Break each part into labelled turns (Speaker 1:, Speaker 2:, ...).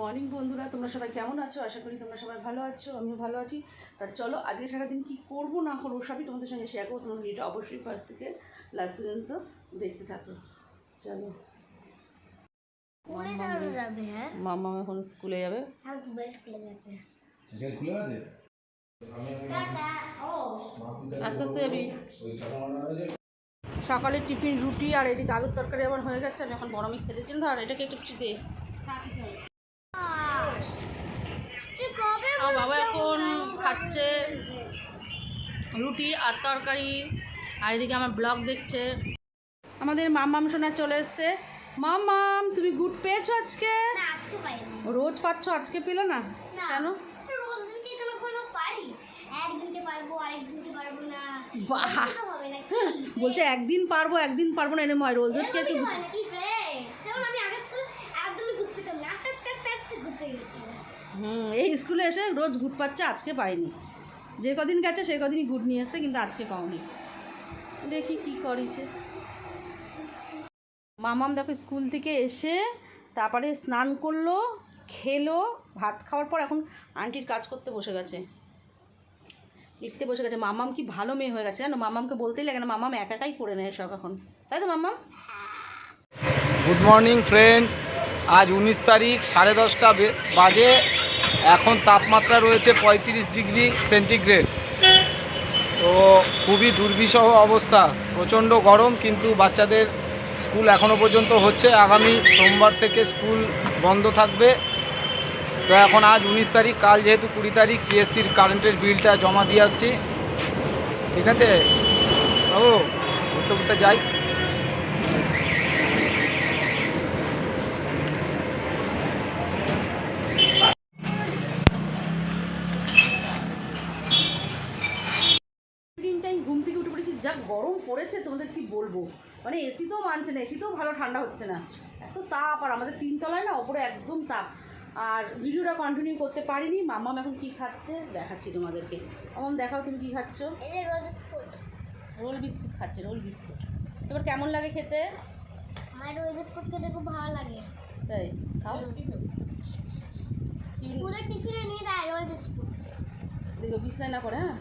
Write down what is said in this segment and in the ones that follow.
Speaker 1: Morning বন্ধুরা। তোমরা সবাই কেমন আছো? আশা করি তোমরা সবাই ভালো আছো আমিও ভালো আছি। তা চলো আজকে সারাদিন কী করব না করব সবই তোমাদের সঙ্গে শেয়ার করব। তোমার ভিডিওটা অবশ্যই ফার্স্ট থেকে লাস্ট পর্যন্ত দেখতে থাকো। চলো।
Speaker 2: হ্যাঁ?
Speaker 1: মামা এখন স্কুলে যাবে।
Speaker 2: আর
Speaker 1: আস্তে আস্তে যাবি। সকালে টিফিন রুটি আর এদিকে আলুর তরকারি আমার হয়ে গেছে। আমি এখন গরমে খেতে চাই ধর এটাকে একটু কিছু দে আমার বাবা এখন খাচ্ছে রুটি আর তরকারি আর এদিকে আমার ব্লগ দেখছে। আমাদের মামাম সোনা চলে এসছে। মামাম তুমি গুড পেয়েছ আজকে? রোজ পাচ্ছ আজকে পেলে না? কেন? বলছে একদিন পারব একদিন পারব না এরম হয়। রোজ রোজ কি আর কি
Speaker 2: এরকমই হয় নাকি ফ্রেন্ড যেমন আমি আগে স্কুলে একদমই ঘুরতে পেতাম না আস্তে আস্তে আস্তে আস্তে ঘুরতে গেছি
Speaker 1: হুম, এই স্কুলে এসে রোজ ঘুট পাচ্ছে, আজকে পাইনি। যে কদিন গেছে, সেই কদিনই ঘুট নিয়ে এসছে, কিন্তু আজকে পাওনি। দেখি কি করেছে। মামাম দেখো স্কুল থেকে এসে তারপরে স্নান করল, খেলো, ভাত খাওয়ার পর এখন আন্টির কাজ করতে বসে গেছে। লিখতে বসে গেছে, মামাম কি ভালো মেয়ে হয়ে গেছে? জানো, মামামকে বলতেই লাগে না, মামাম একা একাই করে নেয় সব এখন। তাই তো, মামাম?
Speaker 3: গুড মর্নিং ফ্রেন্ডস আজ উনিশ তারিখ, সাড়ে দশটা বাজে এখন তাপমাত্রা রয়েছে পঁয়ত্রিশ ডিগ্রি সেন্টিগ্রেড। তো খুবই দুর্বিষহ অবস্থা। প্রচণ্ড গরম, কিন্তু বাচ্চাদের স্কুল এখনও পর্যন্ত হচ্ছে। আগামী সোমবার থেকে স্কুল বন্ধ থাকবে। তো এখন আজ উনিশ তারিখ, কাল যেহেতু কুড়ি তারিখ, সিএসসির কারেন্টের বিলটা জমা দিয়ে আসছি। ঠিক আছে? বাবু ঘুরতে ঘুরতে যাই।
Speaker 1: ঘুম থেকে উঠে পড়েছি যা গরম পড়েছে তোমাদের কি বলব? মানে এসিতেও মানছে না এসিতেও ভালো ঠান্ডা হচ্ছে না। এত তাপ আর আমাদের তিনতলায় না ওপরে একদম তাপ। আর ভিডিওটা কন্টিনিউ করতে পারিনি মামাম এখন কি খাচ্ছে? দেখাচ্ছি তোমাদেরকে। মামাম দেখাও তুমি কি খাচ্ছ? Roll biscuit. খাচ্ছে রোল বিস্কুট। এবার কেমন লাগে খেতে?
Speaker 2: আমার রোল বিস্কুট খেতে খুব ভালো লাগে।
Speaker 1: তাই খাও।
Speaker 2: স্কুলে টিফিনে নিয়ে যায় রোল বিস্কুট।
Speaker 1: দেখো বিছনায় না করে হ্যাঁ?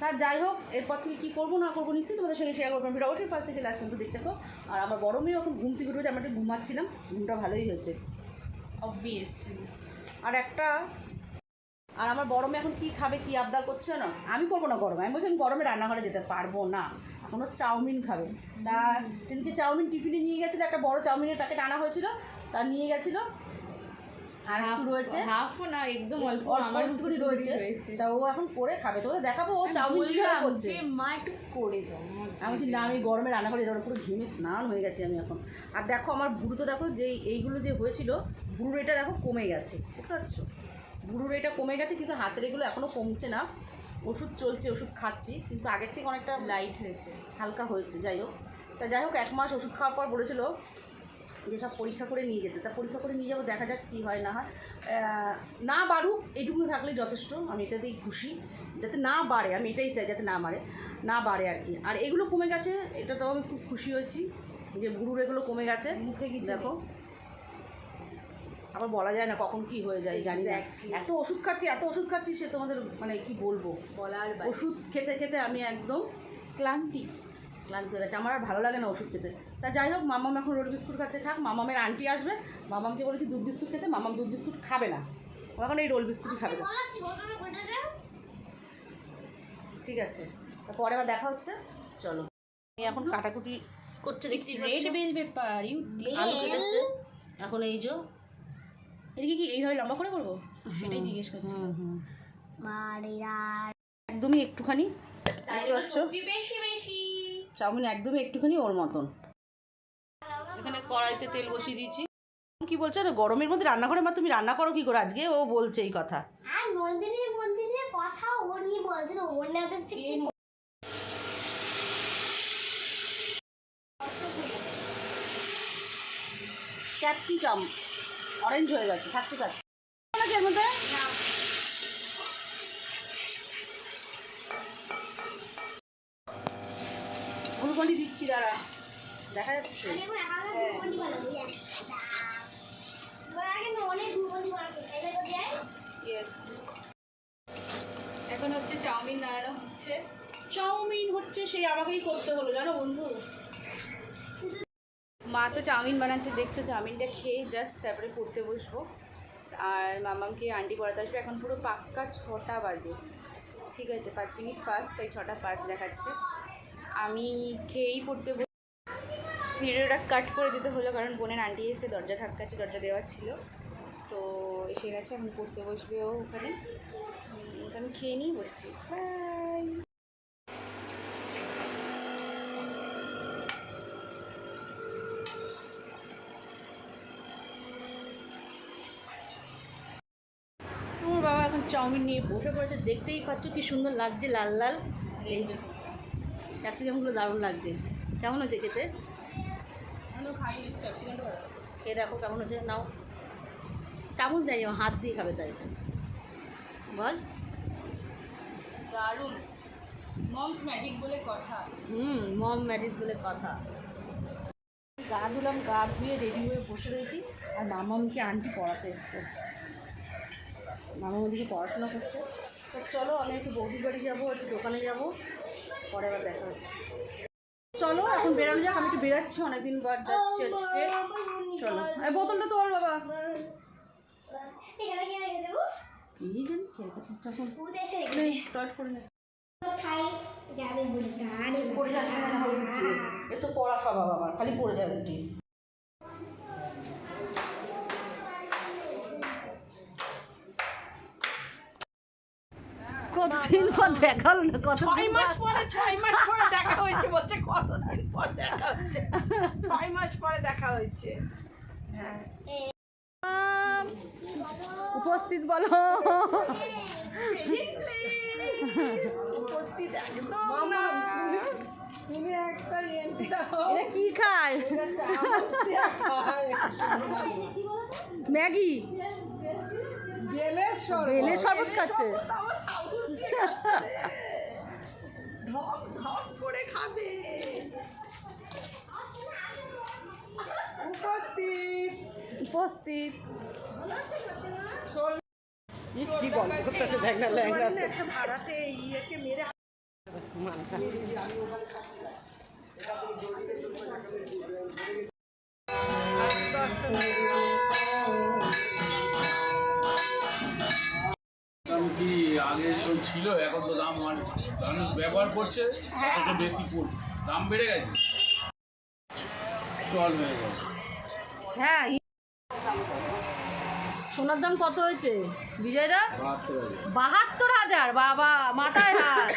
Speaker 1: তা যাই হোক এরপর থেকে কী করব না করব নিশ্চয়ই তোমাদের সঙ্গে শেয়ার করব। ভিডিও অবশ্যই ফার্স্ট থেকে লাস্ট পর্যন্ত দেখতে থাকো। আর আমার বড় মেয়ে এখন ঘুম থেকে উঠে আমরা একটু ঘুমাচ্ছিলাম ঘুমটা ভালোই হয়েছে। অবভিয়াসলি আর একটা আর আমার মেয়ে এখন কী খাবে কী আবদার করছে না আমি করব না গরমে। আমি বলছি আমি গরমে রান্নাঘরে যেতে পারব না। এখনও চাউমিন খাবে। তা সেদিনকে চাউমিন টিফিনে নিয়ে গেছিল একটা বড় চাউমিনের প্যাকেট আনা হয়েছিল তা নিয়ে গেছিল। আর একটু রয়েছে।
Speaker 4: হাফও না একদম অল্প আমার
Speaker 1: একটুখানি রয়েছে। তা ও এখন করে খাবে। তোমাদের দেখাবো ও চাউমিন করছে।
Speaker 4: মা একটু করে দাও
Speaker 1: আমি বলছি না আমি গরমে রান্না করে যাব পুরো ঘেমে স্নান হয়ে গেছে আমি এখন। আর দেখো আমার বুড়ো তো দেখো যে এইগুলো যে হয়েছিল বুড়োর এটা দেখো কমে গেছে বুঝতে পারছ? বুড়োর এটা কমে গেছে কিন্তু হাতের এগুলো এখনও কমছে না। ওষুধ চলছে ওষুধ খাচ্ছি কিন্তু আগের থেকে অনেকটা
Speaker 4: লাইট হয়েছে।
Speaker 1: হালকা হয়েছে যাই হোক। তা যাই হোক এক মাস ওষুধ খাওয়ার পর বলেছিল যে সব পরীক্ষা করে নিয়ে যেতে। তা পরীক্ষা করে নিয়ে যাব দেখা যাক কী হয় না হয়। না বাড়ুক এইটুকু থাকলে যথেষ্ট। আমি এটাতেই খুশি। যাতে না বাড়ে আমি এটাই চাই যাতে না বাড়ে। না বাড়ে আর কি। আর এগুলো কমে গেছে এটা তো আমি খুব খুশি হয়েছি যে গুরুর এগুলো কমে গেছে।
Speaker 4: মুখে কিছু
Speaker 1: দেখো। আবার বলা যায় না কখন কি হয়ে যায় জানি না। এত ওষুধ খাচ্ছি এত ওষুধ খাচ্ছি সে তোমাদের মানে কি বলব?
Speaker 4: বলার
Speaker 1: ওষুধ খেতে খেতে আমি একদম
Speaker 4: ক্লান্তি।
Speaker 1: ক্লান্ত হয়ে গেছে। আমার আর ভালো লাগে না ওষুধ খেতে। তা যাই হোক মামাম এখন রোড বিস্কুট খাচ্ছে থাক। মামামের আন্টি আসবে। মামামকে বলেছি দুধ বিস্কুট খেতে। মামাম দুধ বিস্কুট খাবে না। ও এখন এই রোল বিস্কুটই খাবে। না ঠিক আছে। তা পরে আবার দেখা হচ্ছে। চলো। এখন কাটাকুটি করছে দেখছি।
Speaker 4: রেড বেল পেপার ইউ
Speaker 1: আলু কেটেছে। এখন এই যে
Speaker 4: এদিকে কি এইভাবে লম্বা করে করব? সেটাই জিজ্ঞেস করছি।
Speaker 1: একদমই একটুখানি দেখতে পাচ্ছ।
Speaker 4: বেশি
Speaker 1: চাউমিন একদমই একটুখানি ওর মতন। এখানে কড়াইতে তেল বসিয়ে দিয়েছি। কি বলছো? না গরমের মধ্যে রান্না করে মা তুমি রান্না করো কি করে? আজকে ও বলছে এই কথা।
Speaker 2: আর নন্দিনী মন্দিরের কথা ও নিয়ে বলছে না ওর না হচ্ছে কি
Speaker 1: ক্যাপসিকাম। অরেঞ্জ হয়ে গেছে থাকতে থাকতে। এর মধ্যে ব্রোকলি দিচ্ছি দাঁড়া। দেখা যাচ্ছে? হ্যাঁ।
Speaker 2: এখন হচ্ছে চাউমিন নাড়ানো হচ্ছে। চাউমিন হচ্ছে
Speaker 1: সেই আমাকেই করতে হলো জানো বন্ধু?
Speaker 4: মা তো চাউমিন বানাচ্ছে দেখছ চাউমিনটা খেয়ে জাস্ট তারপরে করতে বসবো। আর মামামকে আন্টি পড়াতে আসবে এখন পুরো পাক্কা ছটা বাজে। ঠিক আছে পাঁচ মিনিট ফার্স্ট তাই ছটা পাঁচ দেখাচ্ছে। আমি খেয়েই পড়তে ভিডিওটা কাট করে দিতে হলো কারণ বোনের আন্টি এসে দরজা ধাক্কাচ্ছে দরজা দেওয়া ছিল। তো এসে গেছে এখন পড়তে বসবে ও ওখানে। তো আমি খেয়ে নিয়ে বসছি। বাই
Speaker 1: বাবা এখন চাউমিন নিয়ে বসে পড়েছে, দেখতেই পাচ্ছ কি সুন্দর লাগছে লাল লাল। এই ক্যাপসিকামগুলো দারুণ লাগছে। কেমন হচ্ছে খেতে? খেয়ে দেখো কেমন হচ্ছে নাও। চামচ দেয় হাত দিয়ে খাবে তাই। বল।
Speaker 4: দারুণ। মমস ম্যাজিক বলে কথা।
Speaker 1: হুম মম ম্যাজিক বলে কথা। গা ধুলাম গা ধুয়ে রেডি হয়ে বসে রয়েছি আর মামামকে আন্টি পড়াতে এসছে। মামা ওদিকে পড়াশোনা করছে। তো চলো আমি একটু বৌদির বাড়ি যাব, একটু দোকানে যাব, পরে আবার দেখা হচ্ছে। চলো, এখন বেরানো যাক, আমি একটু বেরাচ্ছি, অনেকদিন বাদ যাচ্ছি আজকে। চলো। বোতলটা তো ওর বাবা।
Speaker 2: কি
Speaker 1: জানি করে নে। পড়ে না হবে উঠে এ তো পড়া স্বভাব আমার, খালি পড়ে যাবে কতদিন পর দেখা হলো না কত
Speaker 5: ছয় মাস পরে ছয় মাস পরে দেখা হয়েছে বলছে কতদিন পর দেখা হচ্ছে? ছয় মাস পরে দেখা হয়েছে। হ্যাঁ।
Speaker 1: উপস্থিত বলো।
Speaker 5: উপস্থিত একদম না। তুমি একটা এন্ট্রি দাও।
Speaker 1: এটা কি খায়? ম্যাগি?
Speaker 5: বেলের শরবত।
Speaker 1: খাচ্ছে?
Speaker 5: ঢপ ঢপ করে খাবে। উপস্থিত।
Speaker 1: উপস্থিত।
Speaker 5: ইস গল্প করতেছে দেখ না ল্যাংড়া একটা ভাড়াতে ইয়েকে মেরে মানসা।
Speaker 6: আগে ছিল এখন তো দাম মানুষ ব্যবহার করছে অত বেশি পড় দাম বেড়ে গেছে। চল হয়ে গেছে।
Speaker 1: হ্যাঁ সোনার দাম কত হয়েছে? বিজয়দা?
Speaker 6: বাহাত্তর হাজার।
Speaker 1: বাবা মাথায় হাত।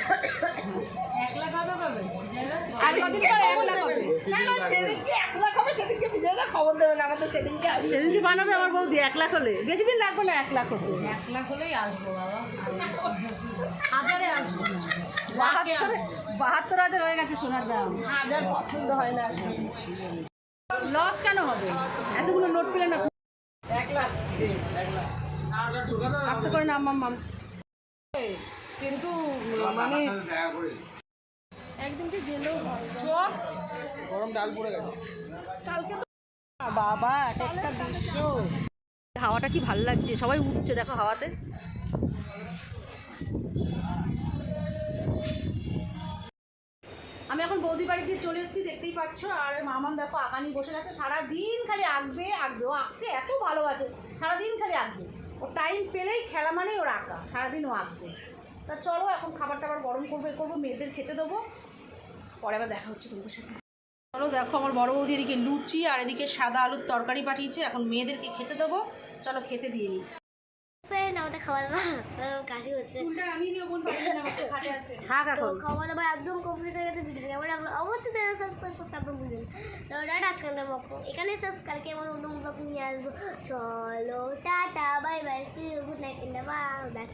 Speaker 1: আর কদিন পর এক লাখ হবে।
Speaker 5: না না যেদিনকে এক লাখ হবে সেদিনকে বিজয়দা খবর দেবে না আমাদের সেদিনকে
Speaker 1: সেদিনকে বানাবে আমার বৌদি এক লাখ হলে। বেশি দিন লাগবে না এক লাখ হলে
Speaker 4: এক লাখ হলেই আসব বাবা। হাজারে আসব।
Speaker 1: বাহাত্তর? বাহাত্তর হাজার হয়ে গেছে সোনার দাম।
Speaker 5: হাজার পছন্দ হয় না।
Speaker 1: লস কেন হবে? এতগুলো নোট পেলে না
Speaker 5: এক লাখ।
Speaker 1: আস্তে করে মাম মাম।
Speaker 5: কিন্তু
Speaker 6: মানে
Speaker 1: একদিনকে গেলেও
Speaker 3: গরম ডাল পড়ে গেছে।
Speaker 5: বাবা এক একটা দৃশ্য।
Speaker 1: হাওয়াটা কি ভালো লাগছে? সবাই উঠছে, দেখো হাওয়াতে। আমি এখন বৌদি বাড়ি দিয়ে চলে এসেছি, দেখতেই পাচ্ছ। আর মামাম দেখো আঁকা নিয়ে বসে গেছে, সারাদিন খালি আঁকবে আঁকবে। ও আঁকতে এত ভালোবাসে, সারাদিন খালি আঁকবে। ও টাইম পেলেই খেলা মানেই ওর আঁকা, সারাদিন ও আঁকবে। তা চলো, এখন খাবার টাবার গরম করব, এ করব, মেয়েদের খেতে দেবো। পরে আবার দেখা হচ্ছে তোমাদের সাথে। চলো, দেখো আমার বড় বৌদি এদিকে লুচি আর এদিকে সাদা আলুর তরকারি পাঠিয়েছে, এখন মেয়েদেরকে খেতে দেবো। চলো খেতে দিয়ে নিই
Speaker 2: আমাদের খাওয়া দাওয়া কাশি হচ্ছে। খাওয়া দাওয়া একদম কমপ্লিট হয়ে গেছে ভিডিওটা কেমন লাগল অবশ্যই চ্যানেল সাবস্ক্রাইব করতে একদম ভুলবেন চলো টাটা মক্ষ এখানে কেমন আমার অন্য ব্লগ নিয়ে আসব। চলো tata bye bye see good night in the bye